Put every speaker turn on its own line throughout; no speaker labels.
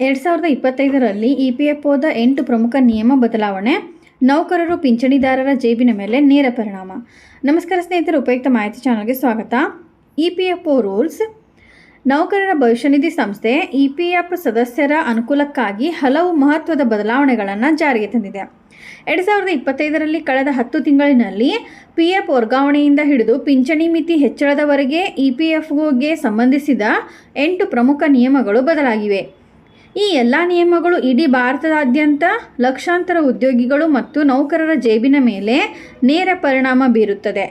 ಎರಡು ಸಾವಿರದ ಇಪ್ಪತ್ತೈದರಲ್ಲಿ E P F ಒದ ಎಂಟು ಪ್ರಮುಖ ನಿಯಮ ಬದಲಾವಣೆ, ನೌಕರರು ಪಿಂಚಣಿದಾರರ ಜೇಬಿನ ಮೇಲೆ ನೇರ ಪರಿಣಾಮ. ನಮಸ್ಕಾರ ಸ್ನೇಹಿತರು, ಉಪಯುಕ್ತ ಮಾಹಿತಿ ಚಾನಲ್ಗೆ ಸ್ವಾಗತ. E P F O rules. ನೌಕರರ ಭವಿಷ್ಯ ನಿಧಿ ಸಂಸ್ಥೆ ಇ ಪಿ ಎಫ್ ಸದಸ್ಯರ ಅನುಕೂಲಕ್ಕಾಗಿ ಹಲವು ಮಹತ್ವದ ಬದಲಾವಣೆಗಳನ್ನು ಜಾರಿಗೆ ತಂದಿದೆ. ಎರಡು ಸಾವಿರದ ಇಪ್ಪತ್ತೈದರಲ್ಲಿ ಕಳೆದ ಹತ್ತು ತಿಂಗಳಿನಲ್ಲಿ ಪಿ ಎಫ್ ವರ್ಗಾವಣೆಯಿಂದ ಹಿಡಿದು ಪಿಂಚಣಿ ಮಿತಿ ಹೆಚ್ಚಳದವರೆಗೆ ಇ ಪಿ ಎಫ್ಗೆ ಸಂಬಂಧಿಸಿದ ಎಂಟು ಪ್ರಮುಖ ನಿಯಮಗಳು ಬದಲಾಗಿವೆ. ಈ ಎಲ್ಲ ನಿಯಮಗಳು ಇಡೀ ಭಾರತದಾದ್ಯಂತ ಲಕ್ಷಾಂತರ ಉದ್ಯೋಗಿಗಳು ಮತ್ತು ನೌಕರರ ಜೇಬಿನ ಮೇಲೆ ನೇರ ಪರಿಣಾಮ ಬೀರುತ್ತದೆ.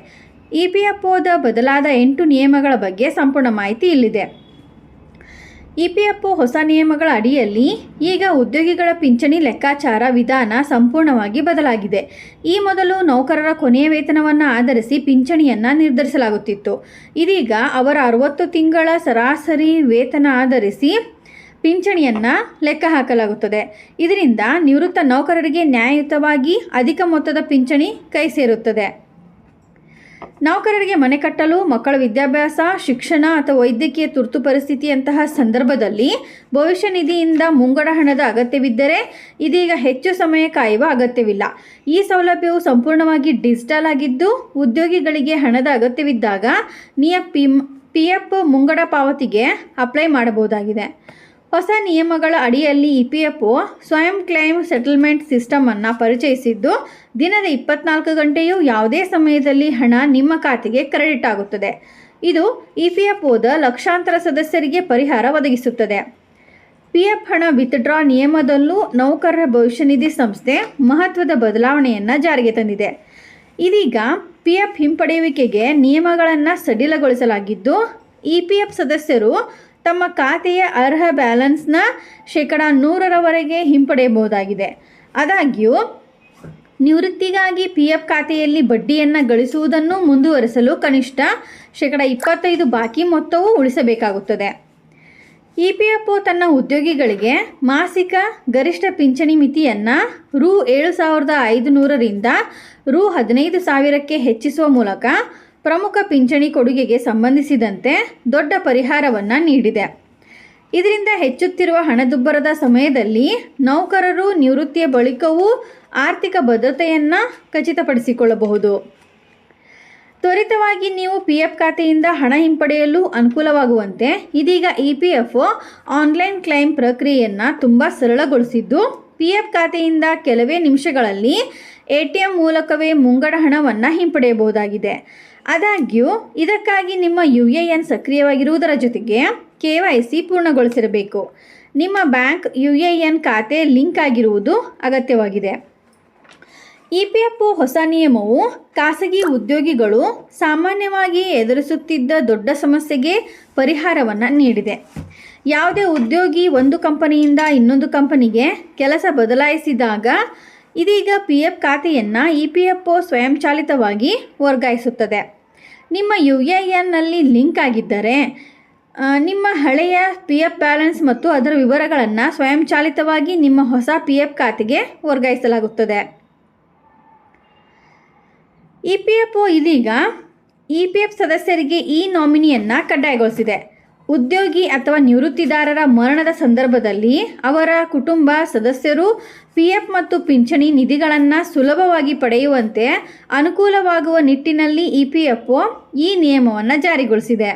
ಇ ಪಿ ಎಫ್ ಒದ ಬದಲಾದ ಎಂಟು ನಿಯಮಗಳ ಬಗ್ಗೆ ಸಂಪೂರ್ಣ ಮಾಹಿತಿ ಇಲ್ಲಿದೆ. ಇ ಪಿ ಎಫ್ ಒ ಹೊಸ ನಿಯಮಗಳ ಅಡಿಯಲ್ಲಿ ಈಗ ಉದ್ಯೋಗಿಗಳ ಪಿಂಚಣಿ ಲೆಕ್ಕಾಚಾರ ವಿಧಾನ ಸಂಪೂರ್ಣವಾಗಿ ಬದಲಾಗಿದೆ. ಈ ಮೊದಲು ನೌಕರರ ಕೊನೆಯ ವೇತನವನ್ನು ಆಧರಿಸಿ ಪಿಂಚಣಿಯನ್ನು ನಿರ್ಧರಿಸಲಾಗುತ್ತಿತ್ತು. ಇದೀಗ ಅವರ ಅರವತ್ತು ತಿಂಗಳ ಸರಾಸರಿ ವೇತನ ಆಧರಿಸಿ ಪಿಂಚಣಿಯನ್ನು ಲೆಕ್ಕ ಹಾಕಲಾಗುತ್ತದೆ. ಇದರಿಂದ ನಿವೃತ್ತ ನೌಕರರಿಗೆ ನ್ಯಾಯಯುತವಾಗಿ ಅಧಿಕ ಮೊತ್ತದ ಪಿಂಚಣಿ ಕೈ ಸೇರುತ್ತದೆ. ನೌಕರರಿಗೆ ಮನೆ ಕಟ್ಟಲು, ಮಕ್ಕಳ ವಿದ್ಯಾಭ್ಯಾಸ, ಶಿಕ್ಷಣ ಅಥವಾ ವೈದ್ಯಕೀಯ ತುರ್ತು ಪರಿಸ್ಥಿತಿಯಂತಹ ಸಂದರ್ಭದಲ್ಲಿ ಭವಿಷ್ಯ ನಿಧಿಯಿಂದ ಮುಂಗಡ ಹಣದ ಅಗತ್ಯವಿದ್ದರೆ ಇದೀಗ ಹೆಚ್ಚು ಸಮಯ ಕಾಯುವ ಅಗತ್ಯವಿಲ್ಲ. ಈ ಸೌಲಭ್ಯವು ಸಂಪೂರ್ಣವಾಗಿ ಡಿಜಿಟಲ್ ಆಗಿದ್ದು, ಉದ್ಯೋಗಿಗಳಿಗೆ ಹಣದ ಅಗತ್ಯವಿದ್ದಾಗ ನಿಯ ಪಿ ಪಿ ಎಫ್ ಮುಂಗಡ ಪಾವತಿಗೆ ಅಪ್ಲೈ ಮಾಡಬಹುದಾಗಿದೆ. ಹೊಸ ನಿಯಮಗಳ ಅಡಿಯಲ್ಲಿ ಇ ಪಿ ಎಫ್ ಒ ಸ್ವಯಂ ಕ್ಲೈಮ್ ಸೆಟಲ್ಮೆಂಟ್ ಸಿಸ್ಟಮನ್ನು ಪರಿಚಯಿಸಿದ್ದು, ದಿನದ ಇಪ್ಪತ್ನಾಲ್ಕು ಗಂಟೆಯೂ ಯಾವುದೇ ಸಮಯದಲ್ಲಿ ಹಣ ನಿಮ್ಮ ಖಾತೆಗೆ ಕ್ರೆಡಿಟ್ ಆಗುತ್ತದೆ. ಇದು ಇ ಪಿ ಎಫ್ ಒದ ಲಕ್ಷಾಂತರ ಸದಸ್ಯರಿಗೆ ಪರಿಹಾರ ಒದಗಿಸುತ್ತದೆ. ಪಿ ಎಫ್ ಹಣ ವಿತ್ಡ್ರಾ ನಿಯಮದಲ್ಲೂ ನೌಕರರ ಭವಿಷ್ಯ ನಿಧಿ ಸಂಸ್ಥೆ ಮಹತ್ವದ ಬದಲಾವಣೆಯನ್ನು ಜಾರಿಗೆ ತಂದಿದೆ. ಇದೀಗ ಪಿ ಎಫ್ ಹಿಂಪಡೆಯುವಿಕೆಗೆ ನಿಯಮಗಳನ್ನು ಸಡಿಲಗೊಳಿಸಲಾಗಿದ್ದು, ಇ ಪಿ ಎಫ್ ಸದಸ್ಯರು ತಮ್ಮ ಖಾತೆಯ ಅರ್ಹ ಬ್ಯಾಲೆನ್ಸ್ನ ಶೇಕಡ ನೂರರವರೆಗೆ ಹಿಂಪಡೆಯಬಹುದಾಗಿದೆ. ಆದಾಗ್ಯೂ, ನಿವೃತ್ತಿಗಾಗಿ ಪಿ ಎಫ್ ಖಾತೆಯಲ್ಲಿ ಬಡ್ಡಿಯನ್ನು ಗಳಿಸುವುದನ್ನು ಮುಂದುವರೆಸಲು ಕನಿಷ್ಠ ಶೇಕಡ ಇಪ್ಪತ್ತೈದು ಬಾಕಿ ಮೊತ್ತವೂ ಉಳಿಸಬೇಕಾಗುತ್ತದೆ. ಇ ಪಿ ಎಫ್ ಒ ತನ್ನ ಉದ್ಯೋಗಿಗಳಿಗೆ ಮಾಸಿಕ ಗರಿಷ್ಠ ಪಿಂಚಣಿ ಮಿತಿಯನ್ನು ರು ಏಳು ಸಾವಿರದ ಐದುನೂರರಿಂದ ರು ಹದಿನೈದು ಸಾವಿರಕ್ಕೆ ಹೆಚ್ಚಿಸುವ ಮೂಲಕ ಪ್ರಮುಖ ಪಿಂಚಣಿ ಕೊಡುಗೆಗೆ ಸಂಬಂಧಿಸಿದಂತೆ ದೊಡ್ಡ ಪರಿಹಾರವನ್ನು ನೀಡಿದೆ. ಇದರಿಂದ ಹೆಚ್ಚುತ್ತಿರುವ ಹಣದುಬ್ಬರದ ಸಮಯದಲ್ಲಿ ನೌಕರರು ನಿವೃತ್ತಿಯ ಬಳಿಕವೂ ಆರ್ಥಿಕ ಭದ್ರತೆಯನ್ನು ಖಚಿತಪಡಿಸಿಕೊಳ್ಳಬಹುದು. ತ್ವರಿತವಾಗಿ ನೀವು ಪಿ ಎಫ್ ಖಾತೆಯಿಂದ ಹಣ ಹಿಂಪಡೆಯಲು ಅನುಕೂಲವಾಗುವಂತೆ ಇದೀಗ E P F online claim ಪ್ರಕ್ರಿಯೆಯನ್ನು ತುಂಬ ಸರಳಗೊಳಿಸಿದ್ದು, ಪಿ ಎಫ್ ಖಾತೆಯಿಂದ ಕೆಲವೇ ನಿಮಿಷಗಳಲ್ಲಿ ಎ ಟಿ ಎಂ ಮೂಲಕವೇ ಮುಂಗಡ ಹಣವನ್ನು ಹಿಂಪಡೆಯಬಹುದಾಗಿದೆ. ಆದಾಗ್ಯೂ, ಇದಕ್ಕಾಗಿ ನಿಮ್ಮ ಯು ಎ ಎನ್ ಸಕ್ರಿಯವಾಗಿರುವುದರ ಜೊತೆಗೆ ಕೆ ವೈ ಸಿ ಪೂರ್ಣಗೊಳಿಸಿರಬೇಕು. ನಿಮ್ಮ ಬ್ಯಾಂಕ್ ಯು ಎ ಎನ್ ಖಾತೆ ಲಿಂಕ್ ಆಗಿರುವುದು ಅಗತ್ಯವಾಗಿದೆ. ಇ ಪಿ ಎಫ್ ಒ ಹೊಸ ನಿಯಮವು ಖಾಸಗಿ ಉದ್ಯೋಗಿಗಳು ಸಾಮಾನ್ಯವಾಗಿ ಎದುರಿಸುತ್ತಿದ್ದ ದೊಡ್ಡ ಸಮಸ್ಯೆಗೆ ಪರಿಹಾರವನ್ನು ನೀಡಿದೆ. ಯಾವುದೇ ಉದ್ಯೋಗಿ ಒಂದು ಕಂಪನಿಯಿಂದ ಇನ್ನೊಂದು ಕಂಪನಿಗೆ ಕೆಲಸ ಬದಲಾಯಿಸಿದಾಗ ಇದೀಗ ಪಿ ಎಫ್ ಖಾತೆಯನ್ನು ಇ ಪಿ ಎಫ್ ಒ ಸ್ವಯಂಚಾಲಿತವಾಗಿ ವರ್ಗಾಯಿಸುತ್ತದೆ. ನಿಮ್ಮ ಯು ಎ ಎನ್ನಲ್ಲಿ ಲಿಂಕ್ ಆಗಿದ್ದರೆ ನಿಮ್ಮ ಹಳೆಯ ಪಿ ಎಫ್ ಬ್ಯಾಲೆನ್ಸ್ ಮತ್ತು ಅದರ ವಿವರಗಳನ್ನು ಸ್ವಯಂಚಾಲಿತವಾಗಿ ನಿಮ್ಮ ಹೊಸ ಪಿ ಎಫ್ ಖಾತೆಗೆ ವರ್ಗಾಯಿಸಲಾಗುತ್ತದೆ. ಇ ಪಿ ಎಫ್ ಒ ಇದೀಗ ಇ ಪಿ ಎಫ್ ಸದಸ್ಯರಿಗೆ ಈ ನಾಮಿನಿಯನ್ನು ಕಡ್ಡಾಯಗೊಳಿಸಿದೆ. ಉದ್ಯೋಗಿ ಅಥವಾ ನಿವೃತ್ತಿದಾರರ ಮರಣದ ಸಂದರ್ಭದಲ್ಲಿ ಅವರ ಕುಟುಂಬ ಸದಸ್ಯರು ಪಿ ಎಫ್ ಮತ್ತು ಪಿಂಚಣಿ ನಿಧಿಗಳನ್ನು ಸುಲಭವಾಗಿ ಪಡೆಯುವಂತೆ ಅನುಕೂಲವಾಗುವ ನಿಟ್ಟಿನಲ್ಲಿ ಇ ಪಿ ಎಫ್ ಒ ಈ ನಿಯಮವನ್ನು ಜಾರಿಗೊಳಿಸಿದೆ.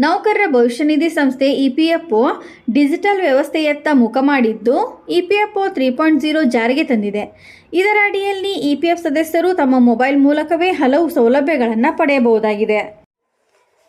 ನೌಕರರ ಭವಿಷ್ಯ ನಿಧಿ ಸಂಸ್ಥೆ E P F O digital ವ್ಯವಸ್ಥೆಯತ್ತ ಮುಖ ಮಾಡಿದ್ದು E P F O three point zero ಜಾರಿಗೆ ತಂದಿದೆ. ಇದರ ಅಡಿಯಲ್ಲಿ ಇ ಪಿ ಎಫ್ ಸದಸ್ಯರು ತಮ್ಮ ಮೊಬೈಲ್ ಮೂಲಕವೇ ಹಲವು ಸೌಲಭ್ಯಗಳನ್ನು ಪಡೆಯಬಹುದಾಗಿದೆ.